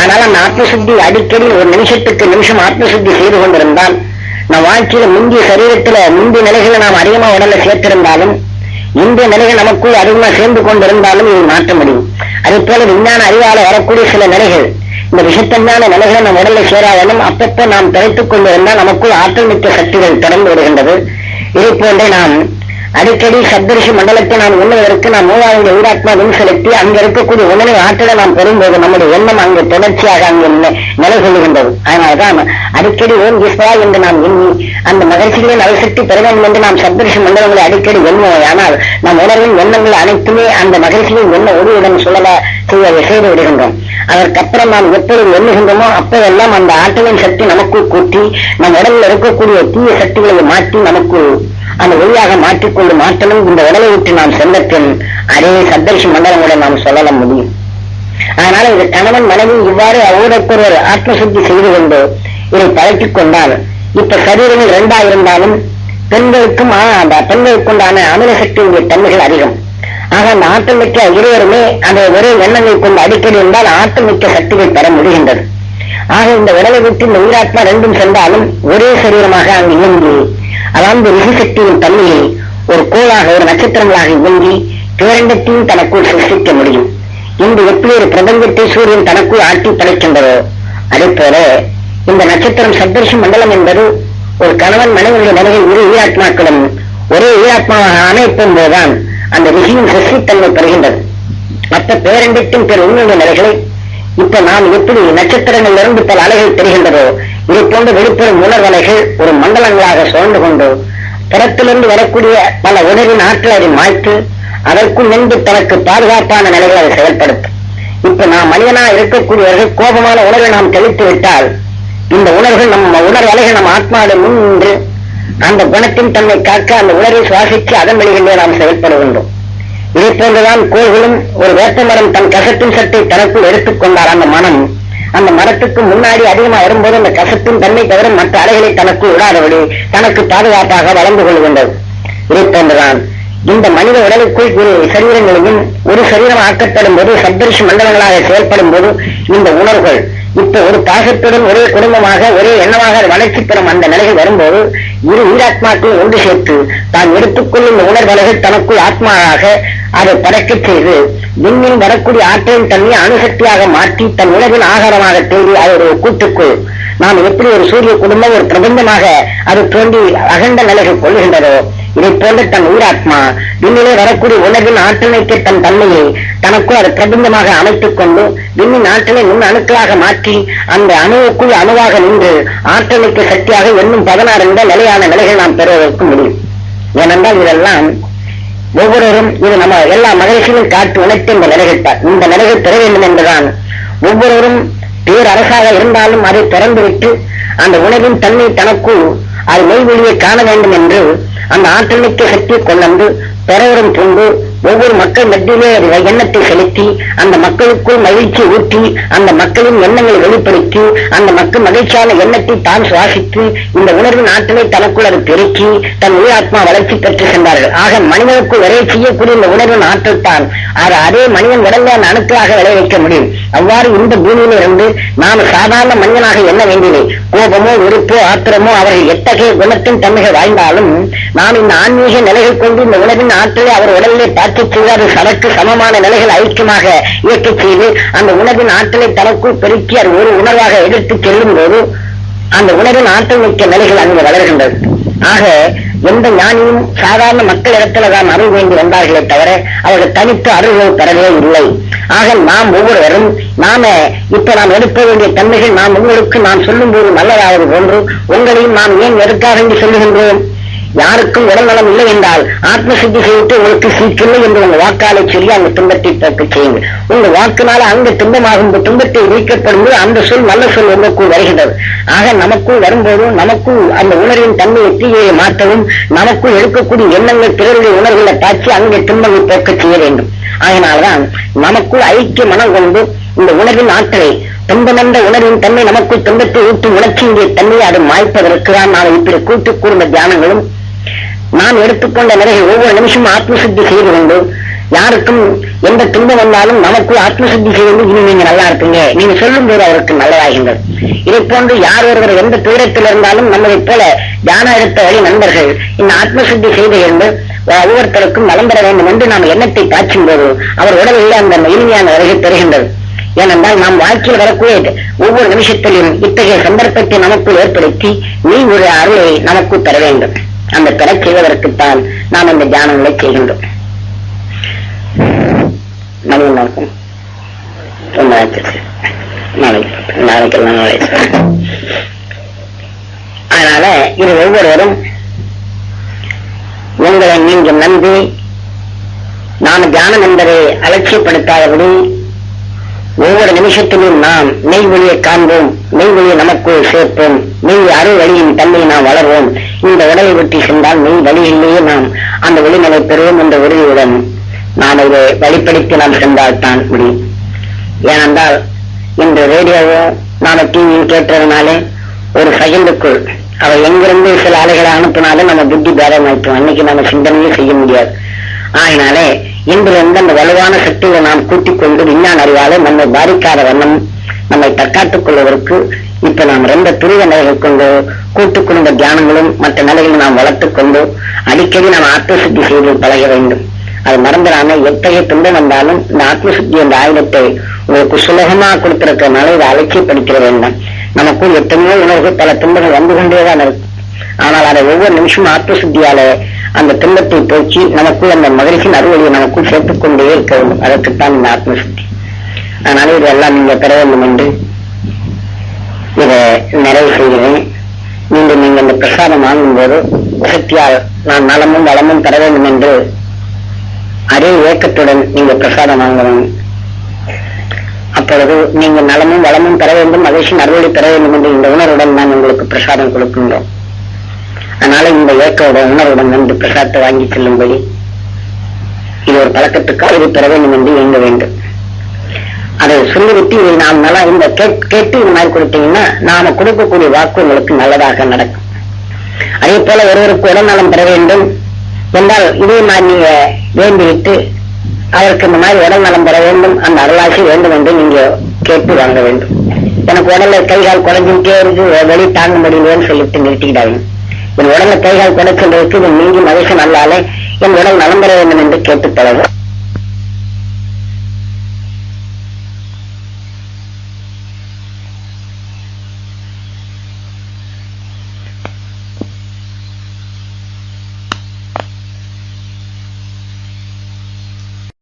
ஆனால் அந்த ஆத்மசுத்தி அடிக்கடி ஒரு நிமிஷத்துக்கு நிமிஷம் ஆத்மசுத்தி செய்து கொண்டிருந்தால் நம் வாழ்க்கையில முந்தைய சரீரத்துல முந்தைய நிலைகளை நாம் அதிகமா உடல்ல சேர்த்திருந்தாலும் இந்த நிலைகள் நமக்குள் அதிகமா சேர்ந்து கொண்டிருந்தாலும் இது மாற்ற முடியும். அதே போல விஞ்ஞான அறிவால வரக்கூடிய சில நிலைகள். இந்த விஷத்தன்மையான நிலைகளை நம் உடல்ல சேராதாலும் அப்பப்போ நாம் திரைத்துக் கொண்டிருந்தால் நமக்குள் ஆற்றல் மிக்க சக்திகள் தொடர்ந்து வருகின்றது இதை போன்றே நாம் அடிக்கடி சப்தரிஷி மண்டலத்தை நான் உண்ணுவதற்கு நாம் மூவாவது ஊராத்மா வின் செலுத்தி அங்க இருக்கக்கூடிய உணவு ஆற்றலை நாம் பெறும்போது நம்முடைய எண்ணம் அங்கு தொடர்ச்சியாக அங்கு நிலை கொள்ளுகின்றது அதனால்தான் அடிக்கடி ஓம் ஈஸ்வரா என்று நாம் எண்ணி அந்த மகிழ்ச்சிகளின் அவசக்தி பெற வேண்டும் என்று நாம் சப்தரிஷி மண்டலங்களை அடிக்கடி எண்ணுவோம். ஆனால் நம் உணர்வின் எண்ணங்கள் அனைத்துமே அந்த மகிழ்ச்சியின் எண்ண ஒளியுடன் சொல்லல செய்ய செய்து விடுகின்றோம். அதற்கப்புறம் நாம் எப்பொழுது எண்ணுகின்றோமோ அப்போதெல்லாம் அந்த ஆற்றலின் சக்தி நமக்கு கூட்டி நம் உடலில் இருக்கக்கூடிய தீய சக்திகளை மாற்றி நமக்கு அந்த ஒளியாக மாற்றிக்கொண்டு மாற்றலும் இந்த உடலை விட்டு நாம் சென்றபின் அதே சப்தர்ஷி மண்டலங்களை நாம் சொல்லல முடியும் அதனால இது கணவன் மனைவி இவ்வாறு ஒருவருக்கொருவர் ஆத்மசுத்தி செய்து கொண்டு இதை பழக்கிக் கொண்டால் இப்ப சரீரங்கள் இரண்டா இருந்தாலும் பெண்களுக்கும் ஆ, அந்த பெண்களுக்குண்டான அமில சக்தியுடைய தன்மைகள் அதிகம். ஆக அந்த ஆற்றமிக்க இருவருமே அந்த ஒரே எண்ணங்கள் கொண்டு அடிக்கடி இருந்தால் ஆற்றமிக்க சக்திகள் பெற முடிகின்றது. ஆக இந்த உடலை விட்டு இந்த உயிராத்மா ரெண்டும் சென்றாலும் ஒரே சரீரமாக அங்கு இயங்கி அதாவது ரிஷி சக்தியின் தன்மையை ஒரு கோளாக ஒரு நட்சத்திரங்களாக இயங்கி பேரண்டத்தையும் தனக்குள் சிருஷ்டிக்க முடியும். இன்று எப்படி ஒரு பிரபஞ்சத்தை சூரியன் தனக்குள் ஆட்டி படைக்கின்றதோ அதே போல இந்த நட்சத்திரம் சப்தர்ஷ மண்டலம் என்பது ஒரு கணவன் மனைவியுடைய நிலையில் இரு உயிராத்மாக்களும் ஒரே உயிராத்மாவாக அமைப்பும் போதுதான் அந்த ரிஷியின் சிருஷ்டித்தன்மை பெறுகின்றது. மற்ற பேரண்டத்தின் பிற உண்மையுடைய நிலைகளை இப்ப நாம் எப்படி நட்சத்திரங்களிலிருந்து பல அலைகள் தெரிகின்றதோ இது போன்ற வெளிப்படும் உணர்வலைகள் ஒரு மண்டலங்களாக சுழந்து கொண்டு புறத்திலிருந்து வரக்கூடிய பல உணர்வின் ஆற்றலை அதை மாய்த்து அதற்கும் நின்று தனக்கு பாதுகாப்பான நிலைகளை அதை செயல்படுத்தும். இப்ப நாம் மனிதனா இருக்கக்கூடியவர்கள் கோபமான உணர்வை நாம் தெளித்து விட்டால் இந்த உணர்வுகள் நம்ம உணர்வு அலைகள் நம் ஆத்மாவிட முன் நின்று அந்த குணத்தின் தன்மை காக்க அந்த உணர்வை சுவாசித்து அதன் வழிகளிலே நாம் செயல்படுகின்றோம். இதை போன்றுதான் கோள்களும் ஒரு வேப்ப மரம் தன் கசத்தின் சட்டை தனக்குள் எடுத்துக்கொண்டார் அந்த மனம். அந்த மரத்துக்கு முன்னாடி அதிகமா வரும்போது அந்த கசத்தின் தன்மை தவிர மற்ற அலைகளை தனக்கு விடாதபடி தனக்கு பாதுகாப்பாக வளர்ந்து கொள்கின்றது. இதை இந்த மனித உடலுக்குள் இரு சரீரங்களையும் ஒரு சரீரம் ஆக்கப்படும் போது சப்தரிஷி மண்டலங்களாக செயல்படும் போது இந்த உணர்வுகள். இப்ப ஒரு பாசத்துடன் ஒரே குடும்பமாக ஒரே எண்ணமாக வளர்ச்சி பெறும் அந்த நிலைகள் வரும்போது இரு உயிராத்மாக்களை ஒன்று சேர்த்து தான் எடுத்துக்கொள்ளும் இந்த உணர்வலைகள் தனக்குள் ஆத்மாவாக அதை பறக்கச் செய்து விண்ணில் வரக்கூடிய ஆற்றலின் தன்மையை அணுசக்தியாக மாற்றி தன் உலகின் ஆகாரமாக தேடி அது கூட்டுக்குள். நாம் எப்படி ஒரு சூரிய குடும்பம் ஒரு பிரபஞ்சமாக அது தோன்றி அகண்ட நிலைகள் கொள்கின்றதோ இதை போன்ற தன் ஊராத்மா விண்ணிலே வரக்கூடிய உலகின் ஆற்றலைக்கு தன் தன்மையை தனக்குள் அது பிரபந்தமாக அமைத்துக் கொண்டு விண்ணின் ஆற்றலை முன் அணுக்களாக மாற்றி அந்த அணுவுக்குள் அணுவாக நின்று ஆற்றலைக்கு சக்தியாக இன்னும் பதினாறு என்ற நிலையான நிலைகள் நாம் பெறுவதற்கு முடியும். ஏனென்றால் இதெல்லாம் ஒவ்வொருவரும் இது நம்ம எல்லா மகிழ்ச்சியிலும் காட்டு உணர்த்தி இந்த நிலைகள் இந்த நிலைகள் பெற வேண்டும் என்றுதான் ஒவ்வொருவரும் பேரரசாக இருந்தாலும் அதை திறந்துவிட்டு அந்த உணவின் தன்மை தனக்குள் அது மெய்வெளியை காண வேண்டும் என்று அந்த ஆற்றலுக்கு சக்தி கொண்டு பெறவரும் கொண்டு ஒவ்வொரு மக்கள் மத்தியிலே எண்ணத்தை செலுத்தி அந்த மக்களுக்குள் மகிழ்ச்சி ஊற்றி அந்த மக்களின் எண்ணங்களை வெளிப்படுத்தி அந்த மக்கள் மகிழ்ச்சியான எண்ணத்தை தான் சுவாசித்து இந்த உணர்வின் ஆற்றலை தனக்குள் அது பெருக்கி தன் உயிராத்மா வளர்ச்சி பெற்று சென்றார்கள். ஆக மனிதனுக்குள் விளைய செய்யக்கூடிய இந்த உணர்வின் ஆற்றல் தான். அதே மனிதன் உடல்ல அந்த அணுக்களாக விளைவிக்க முடியும். அவ்வாறு இந்த பூமியில இருந்து நாம் சாதாரண மனிதனாக எண்ண வேண்டியது கோபமோ வெறுப்போ ஆத்திரமோ அவர்கள் எத்தகைய குணத்தின் தன்மைகள் வாய்ந்தாலும் நாம் இந்த ஆன்மீக நிலைகள் கொண்டு இந்த உணவின் ஆற்றலை அவர் உடலிலே பார்த்து செய்து அது சமமான நிலைகள் ஐக்கியமாக இயக்கச் செய்து அந்த உணவின் ஆற்றலை தனக்குள் பெருக்கி அது ஒரு உணர்வாக எடுத்துச் செல்லும் போது அந்த உணவின் ஆற்றல் மிக்க நிலைகள் அங்கு வளர்கின்றது. ஆக எந்த ஞானியும் சாதாரண மக்கள் இடத்துல தான் அருள் வேண்டி வந்தார்களே தவிர அவர்கள் தனித்து அருள்கள் பெறவே இல்லை. ஆக நாம் ஒவ்வொருவரும் நாம இப்ப நாம் எடுக்க வேண்டிய தன்மைகள் நாம் உங்களுக்கு நாம் சொல்லும் போது நல்லதாவது போன்று உங்களையும் நாம் ஏன் எதற்காக என்று சொல்லுகின்றோம்? யாருக்கும் உடல்நலம் இல்லை என்றால் ஆத்ம சித்தி செய்து உங்களுக்கு சீக்கில்லை என்று உங்க வாக்காலை சொல்லி அந்த துன்பத்தை போக்க செய்யுங்கள். உங்க வாக்குனால அங்க துன்பமாகும் இந்த துன்பத்தை நீக்கப்படும் போது அந்த சொல் நல்ல சொல் உங்களுக்குள் வருகிறது. ஆக நமக்குள் வரும்போது நமக்குள் அந்த உணர்வின் தன்மையை தீயை மாற்றவும் நமக்குள் எடுக்கக்கூடிய எண்ணங்கள் பிறருடைய உணர்வுகளை தாக்கி அங்கே துன்பங்களை போக்க செய்ய வேண்டும். அதனால்தான் நமக்குள் ஐக்கிய மனம் கொண்டு இந்த உணர்வின் ஆற்றலை துன்பமென்ற உணர்வின் தன்மை நமக்குள் துன்பத்தை ஊட்டும் உணர்ச்சியுடைய தன்மையை அது மாய்ப்பதற்கு தான் நான் இப்படி கூட்டு கூர்ந்த தியானங்களும் நாம் எடுத்துக்கொண்ட நிலையை ஒவ்வொரு நிமிஷமும் ஆத்மசுத்தி செய்து கொண்டு யாருக்கும் எந்த துன்பம் வந்தாலும் நமக்குள் ஆத்மசுத்தி செய்து இனி நீங்க நல்லா இருப்பீங்க. நீங்க சொல்லும் போது அவருக்கு நல்லதாகின்றது. இதை போன்று யார் ஒருவர் எந்த துயரத்தில் இருந்தாலும் நம்மளைப் போல தியானம் எடுத்த வழி நண்பர்கள் இந்த ஆத்மசுத்தி செய்து என்று ஒவ்வொருத்தருக்கும் நலம் பெற வேண்டும் என்று நாம் எண்ணத்தை காய்ச்சும் போது அவர் உடலில் அந்த இனிமையான வருகை பெறுகின்றது. ஏனென்றால் நாம் வாழ்க்கையில் வரக்கூடிய ஒவ்வொரு நிமிஷத்திலும் இத்தகைய சந்தர்ப்பத்தை நமக்குள் ஏற்படுத்தி நீ ஒரு அருளை நமக்கு தர வேண்டும். அந்த பெறச் செய்வதற்குத்தான் நாம் அந்த தியானங்களை செய்கின்றோம். நம்ம நோக்கம் நாளைக்கு நாளைக்கு நாளைக்கு. அதனால இது ஒவ்வொருவரும் உங்களை நீங்கள் நம்பி நாம் தியானம் என்பதை அலட்சியப்படுத்தாதபடி ஒவ்வொரு நிமிஷத்திலும் நாம் மெய் வழியை காண்போம் மெய் வழியை நமக்குள் சேர்ப்போம் மெய் அருள் வழியின் தன்மை நாம் வளர்வோம். இந்த உடலை விட்டு சென்றால் மெய் வழியிலேயே நாம். அந்த ஒளிநிலை பெறுவோம் என்ற உறுதியுடன் நாம் இதை வழிப்படுத்தி நாம் சென்றால் தான் முடியும். ஏனென்றால் இந்த ரேடியோவோ நாம டிவியும் கேட்டதுனாலே ஒரு செகண்டுக்குள் அவ எங்கிருந்து சில அலைகளை அனுப்பினாலும் நம்ம புத்தி பேரமாயிட்டோம் அன்னைக்கு நம்ம சிந்தனையே செய்ய முடியாது. ஆகினாலே இன்றிலிருந்து அந்த வலுவான சக்திகளை நாம் கூட்டிக் கொண்டு விஞ்ஞான அறிவாலே நம்மை பாதிக்காத வண்ணம் நம்மை தற்காத்துக் கொள்வதற்கு இப்ப நாம் ரெண்டு துரித நிலைகள் கொண்டு கூட்டுக் குடும்ப தியானங்களும் மற்ற நிலைகளும் நாம் வளர்த்துக் கொண்டு அடிக்கடி நாம் ஆத்மசுத்தி செய்து பழக வேண்டும். அது மறந்துடாம எத்தகைய துன்பம் வந்தாலும் இந்த ஆத்மசுத்தி என்ற ஆயுதத்தை உங்களுக்கு சுலகமா கொடுத்திருக்கிறதுனால இதை அலட்சியப்படுத்திட வேண்டாம். நமக்குள் எத்தனையோ உணர்வு பல துன்பங்கள் வந்து கொண்டேதான் இருக்கும் ஆனால் அதை ஒவ்வொரு நிமிஷமும் ஆத்மசுத்தியால அந்த துன்பத்தை போக்கி நமக்குள் அந்த மகிழ்ச்சியின் அறுவழியை நமக்குள் சேர்த்துக் கொண்டே இருக்க வேண்டும். அதற்குத்தான் இந்த ஆத்மசக்தி. அதனால இதெல்லாம் நீங்க பெற வேண்டும் என்று இதை நிறைவு செய்கிறேன். மீண்டும் நீங்க இந்த பிரசாதம் வாங்கும்போது சக்தியால் நான் நலமும் வளமும் பெற வேண்டும் என்று அதே ஏக்கத்துடன் நீங்க பிரசாதம் வாங்கணும் அப்பொழுது நீங்க நலமும் வளமும் பெற வேண்டும் மகிழ்ச்சியின் அறுவடை பெற வேண்டும் என்று இந்த உணர்வுடன் நான் உங்களுக்கு பிரசாதம் கொடுக்கின்றோம். அதனால இந்த ஏக்கோட உணர்வுடன் வந்து பிரசாத்தை வாங்கி செல்லும்படி இது ஒரு பழக்கத்துக்காக இது பெற வேண்டும் என்று இயங்க வேண்டும். அதை சொல்லிவிட்டு இதை நாம் நல்லா இந்த கேட்- கேட்டு இந்த மாதிரி கொடுத்தீங்கன்னா நாம கொடுக்கக்கூடிய வாக்கு உங்களுக்கு நல்லதாக நடக்கும். அதே போல ஒருவருக்கு உடல்நலம் பெற வேண்டும் என்றால் இதே மாதிரி நீங்க வேண்டிவிட்டு அவருக்கு இந்த மாதிரி உடல் நலம் பெற வேண்டும் அந்த அருளாசி வேண்டும் என்று நீங்க கேட்டு வாங்க வேண்டும். எனக்கு உடல்ல கை கால் குறைஞ்சிட்டே இருக்கு வெளி தாங்க முடியலன்னு சொல்லிட்டு நிறுத்திக்கிட்டாங்க என் உடம்பு கை கால் நீங்கி மகிழ்ச்சி நல்லாலே என் உடல் நலம் பெற வேண்டும் என்று கேட்டு பழகும்